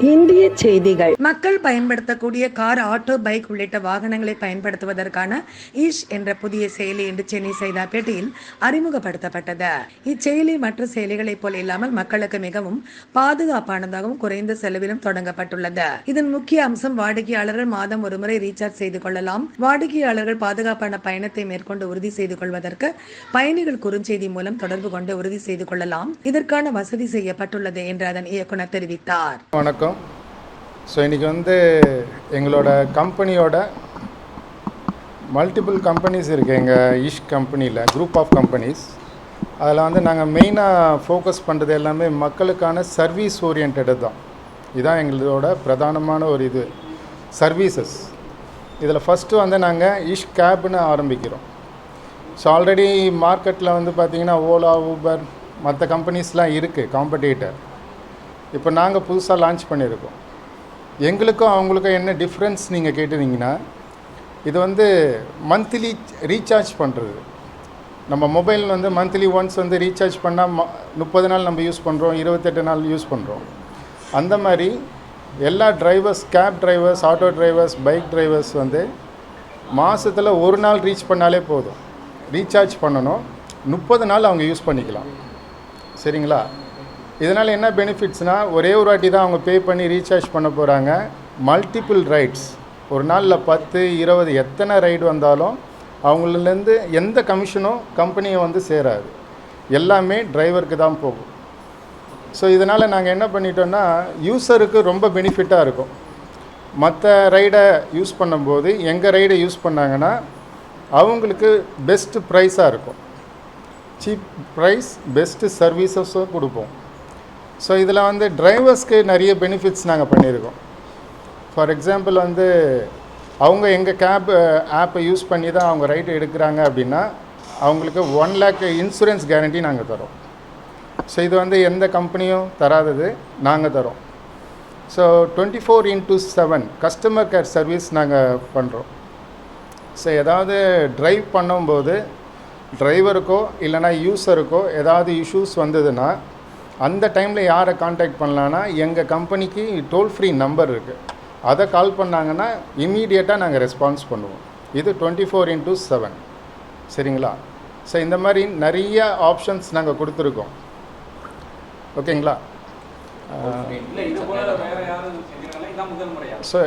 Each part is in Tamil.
இந்திய செய்திகள். மக்கள் பயன்படுத்தக்கூடிய கார் ஆட்டோ பைக் உள்ளிட்ட வாகனங்களை பயன்படுத்துவதற்கான ஈஷ் என்ற புதிய செயலி இன்று சென்னை சைதாப்பேட்டையில் அறிமுகப்படுத்தப்பட்டது. இச்செயலி மற்ற செயலிகளைப் போல இல்லாமல் மக்களுக்கு மிகவும் பாதுகாப்பானதாகவும் குறைந்த செலவிலும் தொடங்கப்பட்டுள்ளது. இதன் முக்கிய அம்சம் வாடிக்கையாளர்கள் மாதம் ஒருமுறை ரீசார்ஜ் செய்து கொள்ளலாம். வாடிக்கையாளர்கள் பாதுகாப்பான பயணத்தை மேற்கொண்டு உறுதி செய்து கொள்வதற்கு பயணிகள் குறுஞ்செய்தி மூலம் தொடர்பு கொண்டு உறுதி செய்து கொள்ளலாம். இதற்கான வசதி செய்யப்பட்டுள்ளது என்று அதன் இயக்குனர் தெரிவித்தார். வணக்கம். ஸோ இன்றைக்கி வந்து எங்களோட கம்பெனியோட மல்டிபிள் கம்பெனிஸ் இருக்குது எங்கள் இஷ் கம்பெனியில் குரூப் ஆஃப் கம்பெனிஸ் அதில் வந்து நாங்கள் மெயினாக ஃபோக்கஸ் பண்ணுறது எல்லாமே மக்களுக்கான சர்வீஸ் ஓரியன்டு தான். இதுதான் எங்களோட பிரதானமான ஒரு இது. சர்வீசஸ் இதில் ஃபஸ்ட்டு வந்து நாங்கள் இஷ் கேப்னு ஆரம்பிக்கிறோம். ஸோ ஆல்ரெடி மார்க்கெட்டில் வந்து பார்த்திங்கன்னா ஓலா ஊபர் மற்ற கம்பெனிஸ்லாம் இருக்குது காம்படிட்டர் இப்போ நாங்கள் புதுசாக லான்ச் பண்ணியிருக்கோம். எங்களுக்கும் அவங்களுக்கும் என்ன டிஃப்ரென்ஸ் நீங்கள் கேட்டிருந்தீங்கன்னா இது வந்து மந்த்லி ரீசார்ஜ் பண்ணுறது நம்ம மொபைல் வந்து மந்த்லி ஒன்ஸ் வந்து ரீசார்ஜ் பண்ணால் ம முப்பது நாள் நம்ம யூஸ் பண்ணுறோம் இருபத்தெட்டு நாள் யூஸ் பண்ணுறோம் அந்த மாதிரி எல்லா drivers cab drivers auto drivers bike drivers வந்து மாதத்தில் ஒரு நாள் ரீச் பண்ணாலே போதும். ரீசார்ஜ் பண்ணணும். முப்பது நாள் அவங்க யூஸ் பண்ணிக்கலாம். சரிங்களா? இதனால் என்ன பெனிஃபிட்ஸ்னால் ஒரே ஒரு வாட்டி தான் அவங்க பே பண்ணி ரீசார்ஜ் பண்ண போகிறாங்க மல்டிபிள் ரைட்ஸ் ஒரு நாளில் பத்து இருபது எத்தனை ரைடு வந்தாலும் அவங்களிலேருந்து எந்த கமிஷனும் கம்பெனியை வந்து சேராது. எல்லாமே டிரைவருக்கு தான் போகும். ஸோ இதனால் நாங்கள் என்ன பண்ணிட்டோன்னா யூஸருக்கு ரொம்ப பெனிஃபிட்டாக இருக்கும். மற்ற ரைடை யூஸ் பண்ணும்போது எங்கள் ரைடை யூஸ் பண்ணாங்கன்னா அவங்களுக்கு பெஸ்ட்டு ப்ரைஸாக இருக்கும். சீப் ப்ரைஸ் பெஸ்ட்டு சர்வீசஸும் கொடுப்போம். ஸோ இதில் வந்து டிரைவர்ஸ்க்கு நிறைய பெனிஃபிட்ஸ் நாங்கள் பண்ணியிருக்கோம் ஃபார் எக்ஸாம்பிள் வந்து அவங்க எங்கள் கேப் ஆப்பை யூஸ் பண்ணி தான் அவங்க ரைட் எடுக்கிறாங்க அப்படின்னா அவங்களுக்கு ஒன் லேக் இன்சூரன்ஸ் கேரண்டி நாங்கள் தரோம். ஸோ இது வந்து எந்த கம்பெனியும் தராதது நாங்கள் தரோம். So twenty four into seven customer care service நாங்கள் பண்ணுறோம் ஸோ ஏதாவது ட்ரைவ் பண்ணும்போது டிரைவருக்கோ இல்லைனா யூஸருக்கோ ஏதாவது இஷ்யூஸ் வந்ததுன்னா அந்த டைமில் யாரை காண்டாக்ட் பண்ணலான்னா எங்கள் கம்பெனிக்கு டோல் ஃப்ரீ நம்பர் இருக்குது அதை கால் பண்ணாங்கன்னா இம்மீடியட்டாக நாங்கள் ரெஸ்பான்ஸ் பண்ணுவோம். இது டுவெண்ட்டி ஃபோர் இன்ட்டு செவன் சரிங்களா? ஸோ இந்த மாதிரி நிறைய ஆப்ஷன்ஸ் நாங்கள் கொடுத்துருக்கோம். ஓகேங்களா? ஸோ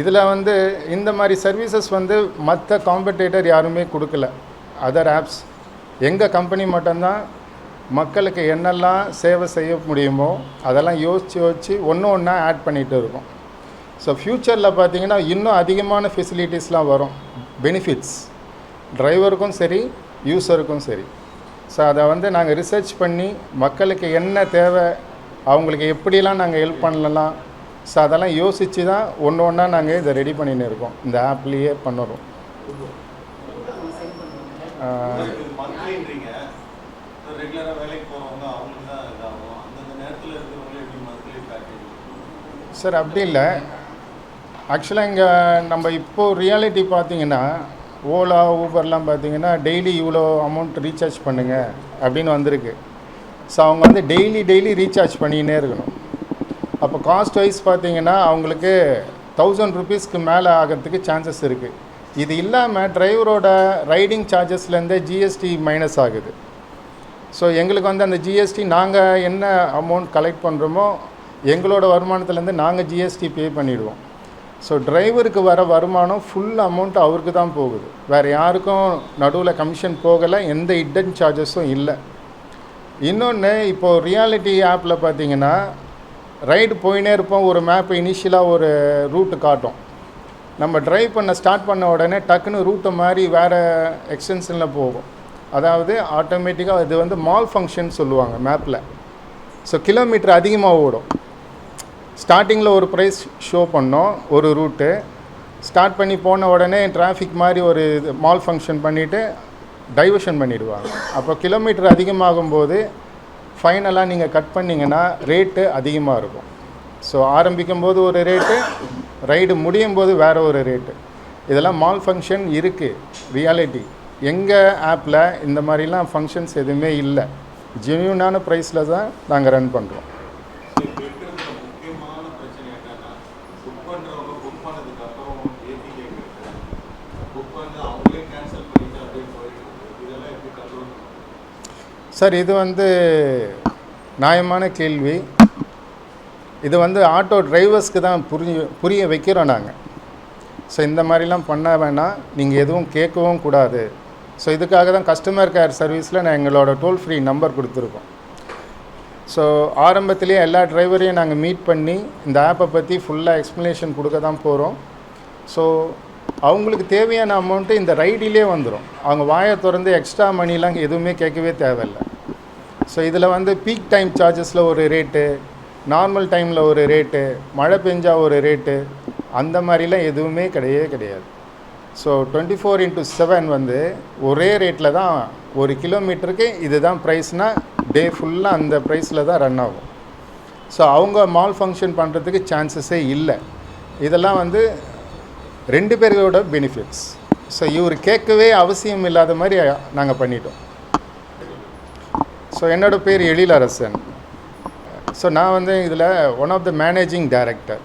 இதில் வந்து இந்த மாதிரி சர்வீசஸ் வந்து மற்ற காம்படேட்டர் யாருமே கொடுக்கல. அதர் ஆப்ஸ் எங்கள் கம்பெனி மட்டும்தான் மக்களுக்கு என்னெல்லாம் சேவை செய்ய முடியுமோ அதெல்லாம் யோசித்து யோசித்து ஒன்று ஒன்றா ஆட் பண்ணிகிட்டு இருக்கோம். ஸோ ஃப்யூச்சரில் பார்த்தீங்கன்னா இன்னும் அதிகமான ஃபெசிலிட்டிஸ்லாம் வரும். பெனிஃபிட்ஸ் டிரைவருக்கும் சரி யூஸருக்கும் சரி. ஸோ அதை வந்து நாங்கள் ரிசர்ச் பண்ணி மக்களுக்கு என்ன தேவை அவங்களுக்கு எப்படிலாம் நாங்கள் ஹெல்ப் பண்ணலாம் ஸோ அதெல்லாம் யோசித்து தான் ஒன்று ஒன்றா நாங்கள் இதை ரெடி பண்ணின்னு இருக்கோம். இந்த ஆப்லேயே பண்ணுறோம் சார் அப்படி இல்லை. ஆக்சுவலாக இங்கே நம்ம இப்போது ரியாலிட்டி பார்த்தீங்கன்னா ஓலா ஊபர்லாம் பார்த்தீங்கன்னா டெய்லி இவ்வளோ அமௌண்ட் ரீசார்ஜ் பண்ணுங்க அப்படின்னு வந்திருக்கு. ஸோ அவங்க வந்து டெய்லி டெய்லி ரீசார்ஜ் பண்ணிக்கினே இருக்கணும். அப்போ காஸ்ட் வைஸ் பார்த்தீங்கன்னா அவங்களுக்கு தௌசண்ட் ருபீஸ்க்கு மேலே ஆகிறதுக்கு சான்சஸ் இருக்குது இது இல்லாமல் டிரைவரோட ரைடிங் சார்ஜஸ்லேருந்தே ஜிஎஸ்டி மைனஸ் ஆகுது. ஸோ எங்களுக்கு வந்து அந்த ஜிஎஸ்டி நாங்கள் என்ன அமௌண்ட் கலெக்ட் பண்ணுறோமோ எங்களோட வருமானத்துலேருந்து நாங்கள் ஜிஎஸ்டி பே பண்ணிவிடுவோம் ஸோ டிரைவருக்கு வர வருமானம் ஃபுல் அமௌண்ட் அவருக்கு தான் போகுது. வேறு யாருக்கும் நடுவில் கமிஷன் போகலை எந்த இடன் சார்ஜஸும் இல்லை. இன்னொன்று இப்போது ரியாலிட்டி ஆப்பில் பார்த்தீங்கன்னா ரைடு போயினே இருப்போம். ஒரு மேப் இனிஷியலாக ஒரு ரூட்டு காட்டும். நம்ம ட்ரைவ் பண்ண ஸ்டார்ட் பண்ண உடனே டக்குன்னு ரூட்டை மாதிரி வேறு எக்ஸ்டென்ஷனில் போகும். அதாவது ஆட்டோமேட்டிக்காக இது வந்து மால் ஃபங்க்ஷன் சொல்லுவாங்க மேப்பில் ஸோ கிலோமீட்டர் அதிகமாக ஓடும். ஸ்டார்டிங்கில் ஒரு ப்ரைஸ் ஷோ பண்ணோம் ஒரு ரூட்டு ஸ்டார்ட் பண்ணி போன உடனே டிராஃபிக் மாதிரி ஒரு இது மால் ஃபங்க்ஷன் பண்ணிவிட்டு டைவர்ஷன் பண்ணிவிடுவாங்க அப்போ கிலோமீட்டர் அதிகமாகும் போது ஃபைனலாக நீங்கள் கட் பண்ணிங்கன்னா ரேட்டு அதிகமாக இருக்கும். ஸோ ஆரம்பிக்கும் போது ஒரு ரேட்டு ரைடு முடியும் போது வேறு ஒரு ரேட்டு இதெல்லாம் மால் ஃபங்க்ஷன் இருக்குது ரியாலிட்டி எங்கள் ஆப்பில் இந்த மாதிரிலாம் ஃபங்க்ஷன்ஸ் எதுவுமே இல்லை. ஜென்யூனான ப்ரைஸில் தான் நாங்கள் ரன் பண்ணுறோம் சார் இது வந்து நியாயமான கேள்வி. இது வந்து ஆட்டோ டிரைவர்ஸ்க்கு தான் புரிய புரிய வைக்கிறோம் நாங்கள் ஸோ இந்த மாதிரிலாம் பண்ண வேணாம். நீங்கள் எதுவும் கேட்கவும் கூடாது. ஸோ இதுக்காக தான் கஸ்டமர் கேர் சர்வீஸில் நான் எங்களோட டோல் ஃப்ரீ நம்பர் கொடுத்துருக்கோம். ஸோ ஆரம்பத்திலேயே எல்லா டிரைவரையும் நாங்கள் மீட் பண்ணி இந்த ஆப்பை பற்றி ஃபுல்லாக எக்ஸ்ப்ளனேஷன் கொடுக்க தான் போகிறோம் ஸோ அவங்களுக்கு தேவையான அமௌண்ட்டு இந்த ரைடிலே வந்துடும் அவங்க வாயை திறந்து எக்ஸ்ட்ரா மணிலாம் எதுவுமே கேட்கவே தேவையில்லை. ஸோ இதில் வந்து பீக் டைம் சார்ஜஸில் ஒரு ரேட்டு நார்மல் டைமில் ஒரு ரேட்டு மழை பெஞ்சால் ஒரு ரேட்டு அந்த மாதிரிலாம் எதுவுமே கிடையவே கிடையாது. So twenty four into seven வந்து ஒரே ரேட்டில் தான் ஒரு கிலோமீட்டருக்கு இதுதான் ப்ரைஸ்னால் டே ஃபுல்லாக அந்த ப்ரைஸில் தான் ரன் ஆகும். ஸோ அவங்க மால் ஃபங்க்ஷன் பண்ணுறதுக்கு சான்சஸே இல்லை. இதெல்லாம் வந்து ரெண்டு பேர்களோட பெனிஃபிட்ஸ் ஸோ இவர் கேட்கவே அவசியம் இல்லாத மாதிரி நாங்கள் பண்ணிட்டோம். ஸோ என்னோடய பேர் எழிலரசன். ஸோ நான் வந்து இதில் one of the managing director